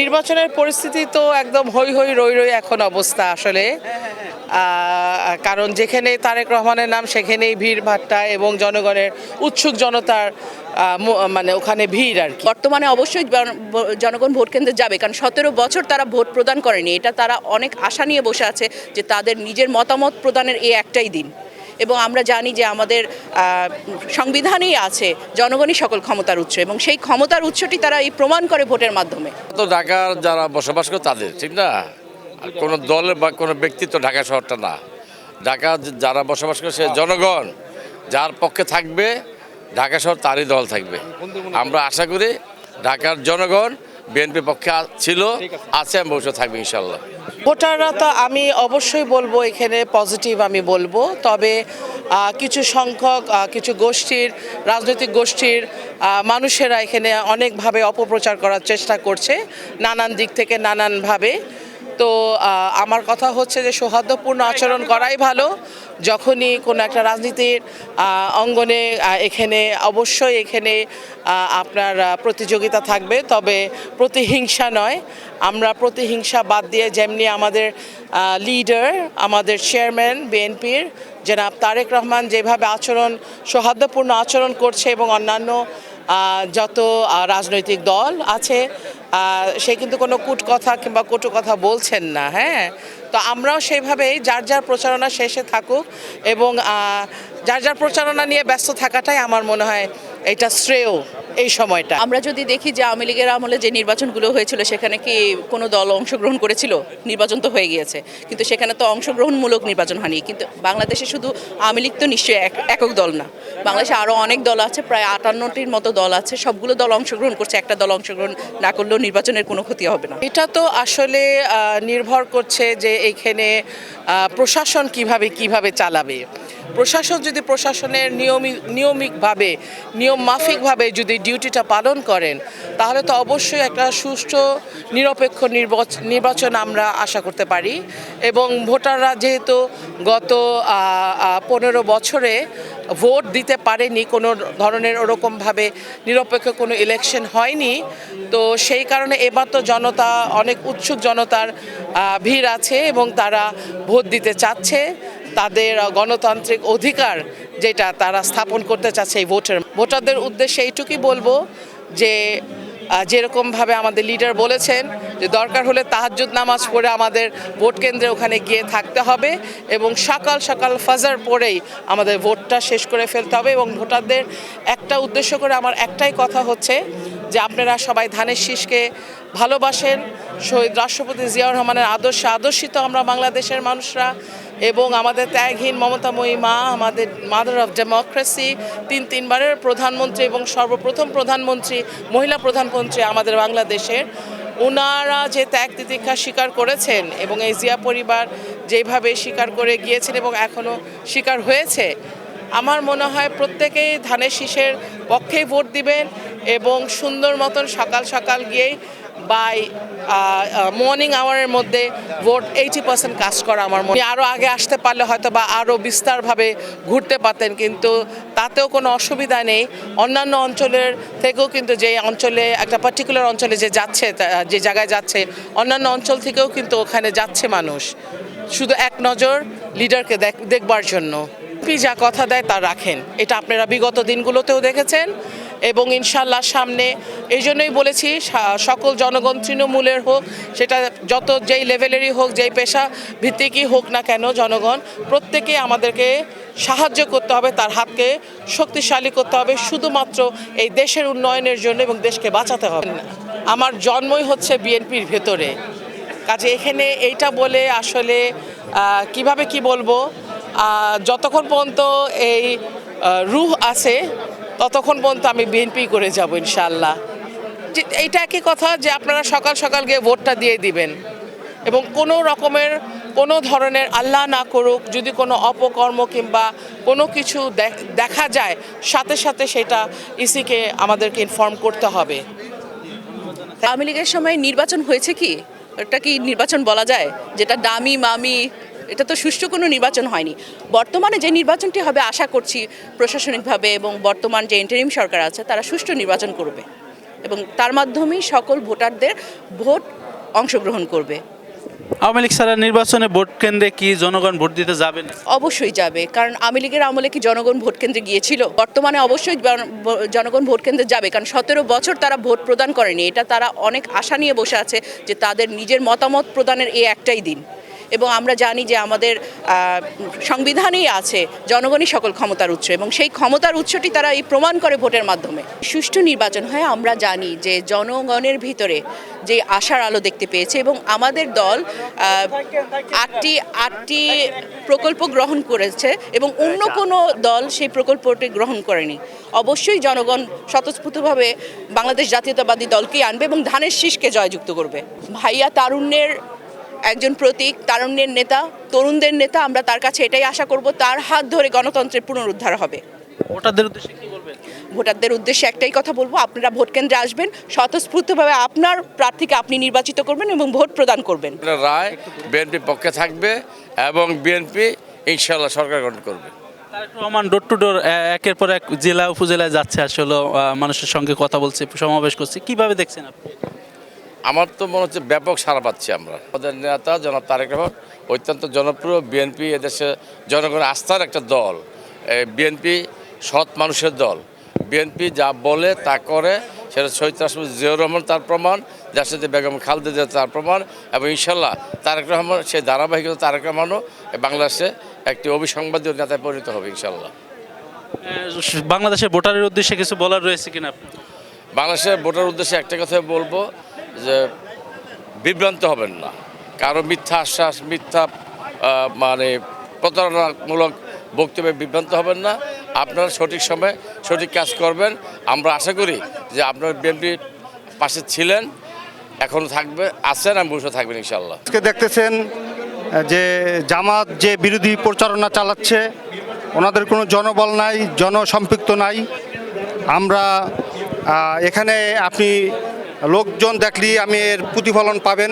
নির্বাচনের পরিস্থিতি তো একদম হই হই রই রই এখন অবস্থা আসলে। কারণ যেখানে তারেক রহমানের নাম, সেখানেই ভিড় ভাট্টা এবং জনগণের উৎসুক জনতার মানে ওখানে ভিড় আর বর্তমানে অবশ্যই জনগণ ভোট কেন্দ্রে যাবে, কারণ সতেরো বছর তারা ভোট প্রদান করেনি। এটা তারা অনেক আশা নিয়ে বসে আছে যে তাদের নিজের মতামত প্রদানের এই একটাই দিন। এবং আমরা জানি যে আমাদের সংবিধানেই আছে জনগণই সকল ক্ষমতার উৎস এবং সেই ক্ষমতার উৎসটি তারা এই প্রমাণ করে ভোটের মাধ্যমে। তো ঢাকার যারা বসবাস করে তাদের, ঠিক না? কোনো দলের বা কোনো ব্যক্তিত্ব ঢাকা শহরটা না। ঢাকা যারা বসবাস করে সে জনগণ, যার পক্ষে থাকবে, ঢাকা শহর তারই দল থাকবে। আমরা আশা করি ঢাকার জনগণ, বিএনপির পক্ষে ছিল, আছে ভবিষ্যৎ থাকবে, ইনশাল্লাহ। ভোটাররা তো আমি অবশ্যই বলব, এখানে পজিটিভ আমি বলব। তবে কিছু সংখ্যক কিছু গোষ্ঠীর, রাজনৈতিক গোষ্ঠীর মানুষেরা এখানে অনেকভাবে অপপ্রচার করার চেষ্টা করছে, নানান দিক থেকে নানানভাবে। তো আমার কথা হচ্ছে যে সৌহার্দ্যপূর্ণ আচরণ করাই ভালো। যখনই কোনো একটা রাজনীতির অঙ্গনে এখানে, অবশ্যই এখানে আপনার প্রতিযোগিতা থাকবে। তবে প্রতিহিংসা নয়। আমরা প্রতিহিংসা বাদ দিয়ে যেমনি আমাদের লিডার আমাদের চেয়ারম্যান বিএনপির জনাব তারেক রহমান যেভাবে আচরণ, সৌহার্দ্যপূর্ণ আচরণ করছে এবং অন্যান্য যত রাজনৈতিক দল আছে সে কিন্তু কোনো কূট কথা কিংবা কটু কথা বলছেন না হ্যাঁ? তো আমরাও সেইভাবেই যার যার প্রচারণা শেষে থাকুক এবং যার যার প্রচারণা নিয়ে ব্যস্ত থাকাটাই আমার মনে হয় এটা শ্রেয় এই সময়টা। আমরা যদি দেখি যে আওয়ামী লীগের আমলে যে নির্বাচনগুলো হয়েছিল সেখানে কি কোনো দল অংশগ্রহণ করেছিল? নির্বাচন তো হয়ে গিয়েছে। কিন্তু সেখানে তো অংশগ্রহণমূলক নির্বাচন হয়নি। কিন্তু বাংলাদেশে শুধু আওয়ামী লীগ তো নিশ্চয়ই এক- একক দল না। বাংলাদেশে আরও অনেক দল আছে প্রায় আটান্নটির মতো দল আছে। সবগুলো দল অংশগ্রহণ করছে একটা দল অংশগ্রহণ না করলেও নির্বাচনের কোনো ক্ষতি হবে না। এটা তো আসলে নির্ভর করছে যে এইখানে আহ, প্রশাসন কীভাবে কীভাবে চালাবে। প্রশাসন যদি প্রশাসনের নিয়মিত নিয়মিকভাবে নিয়ম মাফিকভাবে যদি ডিউটিটা পালন করেন, তাহলে তো অবশ্যই একটা সুষ্ঠু, নিরপেক্ষ নির্বাচ- নির্বাচন আমরা আশা করতে পারি। এবং ভোটাররা যেহেতু গত পনেরো বছরে ভোট দিতে পারেনি, কোনো ধরনের ওরকমভাবে নিরপেক্ষ কোনো ইলেকশন হয়নি, তো সেই কারণে এবার তো জনতা, অনেক উৎসুক জনতার ভিড় আছে এবং তারা ভোট দিতে চাচ্ছে। তাদের গণতান্ত্রিক অধিকার যেটা তারা স্থাপন করতে চাচ্ছে এই ভোটের ভোটারদের উদ্দেশ্যে এইটুকুই বলব যে যেরকমভাবে আমাদের লিডার বলেছেন যে দরকার হলে তাহাজ্জুদ নামাজ পড়ে আমাদের ভোট কেন্দ্রে ওখানে গিয়ে থাকতে হবে এবং সকাল সকাল ফাজার পরেই আমাদের ভোটটা শেষ করে ফেলতে হবে এবং ভোটারদের একটা উদ্দেশ্য করে আমার একটাই কথা হচ্ছে যে আপনারা সবাই ধানের শীষকে ভালোবাসেন শহীদ রাষ্ট্রপতি জিয়াউর রহমানের আদর্শে আদর্শিত আমরা বাংলাদেশের মানুষরা এবং আমাদের ত্যাগহীন মমতাময়ী মা, আমাদের মাদার অফ ডেমোক্রেসি তিন তিনবারের প্রধানমন্ত্রী এবং সর্বপ্রথম প্রধানমন্ত্রী, মহিলা প্রধানমন্ত্রী আমাদের বাংলাদেশের। ওনারা যে ত্যাগ তিতিক্ষা স্বীকার করেছেন এবং এই জিয়া পরিবার যেভাবে স্বীকার করে গিয়েছেন এবং এখনও স্বীকার হয়েছে, আমার মনে হয় প্রত্যেকেই ধানের শীষের পক্ষেই ভোট দিবেন এবং সুন্দর মতন সকাল সকাল গিয়েই বাই মর্নিং আওয়ারের মধ্যে ভোট এইটি পার্সেন্ট কাজ করা আমার মনে আরও আগে আসতে পারলে হয়তো বা আরও বিস্তারভাবে ঘুরতে পারতেন, কিন্তু তাতেও কোনো অসুবিধা নেই। অন্যান্য অঞ্চলের থেকেও কিন্তু যে অঞ্চলে, একটা পার্টিকুলার অঞ্চলে যে যাচ্ছে যে জায়গায় যাচ্ছে, অন্যান্য অঞ্চল থেকেও কিন্তু ওখানে যাচ্ছে মানুষ। শুধু এক নজর লিডারকে দেখ- দেখবার জন্য। পি যা কথা দেয় তা রাখেন। এটা আপনারা বিগত দিনগুলোতেও দেখেছেন। এবং ইনশাল্লাহ সামনে, এই জন্যই বলেছি সকল জনগণ তৃণমূলের হোক, সেটা যত যেই লেভেলেরই হোক, যেই পেশা ভিত্তিকই হোক না কেন জনগণ, প্রত্যেকে আমাদেরকে সাহায্য করতে হবে, তার হাতকে শক্তিশালী করতে হবে, শুধুমাত্র এই দেশের উন্নয়নের জন্য এবং দেশকে বাঁচাতে হবে। আমার জন্মই হচ্ছে বিএনপির ভেতরে। কাজে এখানে এইটা বলে আসলে কীভাবে কি বলব? যতক্ষণ পর্যন্ত এই রুহ আছে ততক্ষণ পর্যন্ত আমি বিএনপি করে যাব ইনশাল্লাহ এইটা একই কথা যে আপনারা সকাল সকাল গিয়ে ভোটটা দিয়ে দিবেন। এবং কোনো রকমের, কোনো ধরনের আল্লাহ না করুক, যদি কোনো অপকর্ম কিংবা কোনো কিছু দেখ- যায়, সাথে সাথে সেটা ইসিকে আমাদেরকে ইনফর্ম করতে হবে। আওয়ামী লীগের সময় নির্বাচন হয়েছে কি? এটা কি নির্বাচন বলা যায়? যেটা দামি মামি এটা তো সুষ্ঠু কোনো নির্বাচন হয়নি। বর্তমানে যে নির্বাচনটি হবে আশা করছি প্রশাসনিকভাবে এবং বর্তমান যে ইন্টারিম সরকার আছে তারা সুষ্ঠু নির্বাচন করবে এবং তার মাধ্যমেই সকল ভোটারদের ভোট অংশগ্রহণ করবে। আওয়ামী লীগ ছাড়া নির্বাচনে ভোট কেন্দ্রে কি জনগণ ভোট দিতে যাবেন অবশ্যই যাবে কারণ আওয়ামী লীগের আমলে কি জনগণ ভোট কেন্দ্রে গিয়েছিল? বর্তমানে অবশ্যই জন- জনগণ ভোট কেন্দ্রে যাবে কারণ সতেরো বছর তারা ভোট প্রদান করেনি। এটা তারা অনেক আশা নিয়ে বসে আছে যে তাদের নিজের মতামত প্রদানের এই একটাই দিন। এবং আমরা জানি যে আমাদের সংবিধানেই আছে জনগণই সকল ক্ষমতার উৎস এবং সেই ক্ষমতার উৎসটি তারা এই প্রমাণ করে ভোটের মাধ্যমে। সুষ্ঠু নির্বাচন হয় আমরা জানি যে জনগণের ভিতরে যে আশার আলো দেখতে পেয়েছে এবং আমাদের দল আটটি আটটি প্রকল্প গ্রহণ করেছে এবং অন্য কোনো দল সেই প্রকল্পটি গ্রহণ করেনি। অবশ্যই জনগণ স্বতঃস্ফূর্তভাবে বাংলাদেশ জাতীয়তাবাদী দলকেই আনবে এবং ধানের শীষকে জয়যুক্ত করবে। ভাইয়া তারুণ্যের একজন প্রতীক তারুণ্যের নেতা তরুণদের নেতা আমরা তার কাছে এটাই আশা করব তার হাত ধরে গণতন্ত্রের পুনরুদ্ধার হবে। ভোটারদের উদ্দেশ্যে কি বলবেন? ভোটারদের উদ্দেশ্যে একটাই কথা বলব আপনারা ভোট কেন্দ্রে আসবেন স্বতঃস্ফূর্তভাবে আপনার প্রার্থীকে আপনি নির্বাচিত করবেন এবং ভোট প্রদান করবেন। রায় বিএনপি পক্ষে থাকবে এবং বিএনপি ইনশাল্লাহ সরকার গঠন করবে। রহমান ডোর টু ডোর একের পর এক জেলা উপজেলায় যাচ্ছে আসলে মানুষের সঙ্গে কথা বলছে সমাবেশ করছে। কীভাবে দেখছেন আপনি? আমার তো মনে হচ্ছে ব্যাপক সারা পাচ্ছি আমরা। আমাদের নেতা জনাব তারেক রহমান অত্যন্ত জনপ্রিয় বিএনপি এদেশে জনগণের আস্থার একটা দল। বিএনপি সৎ মানুষের দল। বিএনপি যা বলে তা করে সেটা শহীদ রাষ্ট্রপতি জিয়াউর রহমান তার প্রমাণ যার সাথে বেগম খালেদা জিয়া তার প্রমাণ এবং ইনশাল্লাহ তারেক রহমান সেই ধারাবাহিকতা তারেক রহমানও বাংলাদেশে একটি অবিসংবাদীয় নেতায় পরিণত হবে ইনশাল্লাহ বাংলাদেশের ভোটারের উদ্দেশ্যে কিছু বলার রয়েছে কিনা বাংলাদেশের ভোটার উদ্দেশ্যে একটা কথা বলব যে বিভ্রান্ত হবেন না। কারও মিথ্যা আশ্বাস, মিথ্যা মানে প্রতারণামূলক বক্তব্যে বিভ্রান্ত হবেন না। আপনারা সঠিক সময়ে সঠিক কাজ করবেন। আমরা আশা করি যে আপনার বিএনপির পাশে ছিলেন, এখন থাকবে, আছেন, আমি বসে থাকবেন ইনশাল্লাহ আজকে দেখতেছেন যে জামাত যে বিরোধী প্রচারণা চালাচ্ছে, ওনাদের কোনো জনবল নাই, জনসম্পৃক্ত নাই। আমরা এখানে আপনি লোকজন দেখলেই আমি এর প্রতিফলন পাবেন।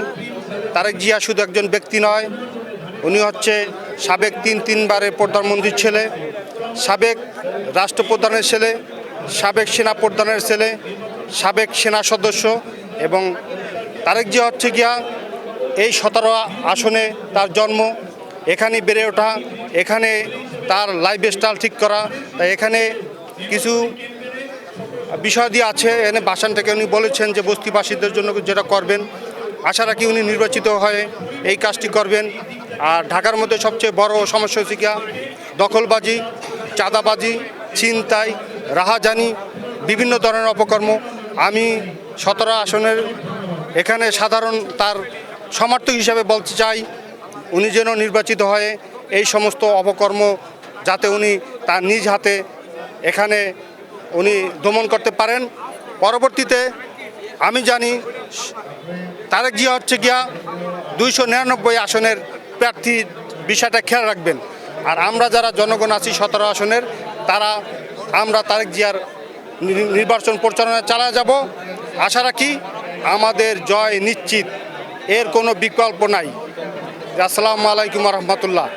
তারেক জিয়া শুধু একজন ব্যক্তি নয়, উনি হচ্ছে সাবেক তিন তিনবারের প্রধানমন্ত্রীর ছেলে, সাবেক রাষ্ট্রপ্রধানের ছেলে, সাবেক সেনা প্রধানের ছেলে, সাবেক সেনা সদস্য এবং তারেক জিয়া হচ্ছে গিয়া এই সতেরো আসনে তার জন্ম এখানে বেড়ে ওঠা, এখানে তার লাইফ স্টাইল ঠিক করা এখানে কিছু বিষয় দিয়ে আছে এখানে বাসান থেকে উনি বলেছেন যে বস্তিবাসীদের জন্য যেটা করবেন, আশা রাখি উনি নির্বাচিত হয়ে এই কাজটি করবেন। আর ঢাকার মধ্যে সবচেয়ে বড় সমস্যা হচ্ছে দখলবাজি, চাঁদাবাজি, ছিনতাই, রাহাজানি, বিভিন্ন ধরনের অপকর্ম। আমি সতেরো আসনের এখানে সাধারণ তার সমর্থক হিসাবে বলতে চাই, উনি যেন নির্বাচিত হয়ে এই সমস্ত অপকর্ম যাতে উনি তার নিজ হাতে এখানে উনি দমন করতে পারেন। পরবর্তীতে আমি জানি, তারেক জিয়া হচ্ছে গিয়া দুইশো নিরানব্বই আসনের প্রার্থী, বিষয়টা খেয়াল রাখবেন। আর আমরা যারা জনগণ আছি, সতেরো আসনের, তারা, আমরা তারেক জিয়ার নির্বাচন পরিচালনা চালা যাব। আশা রাখি আমাদের জয় নিশ্চিত। এর কোনো বিকল্প নাই। আসসালামু আলাইকুম রহমতুল্লাহ।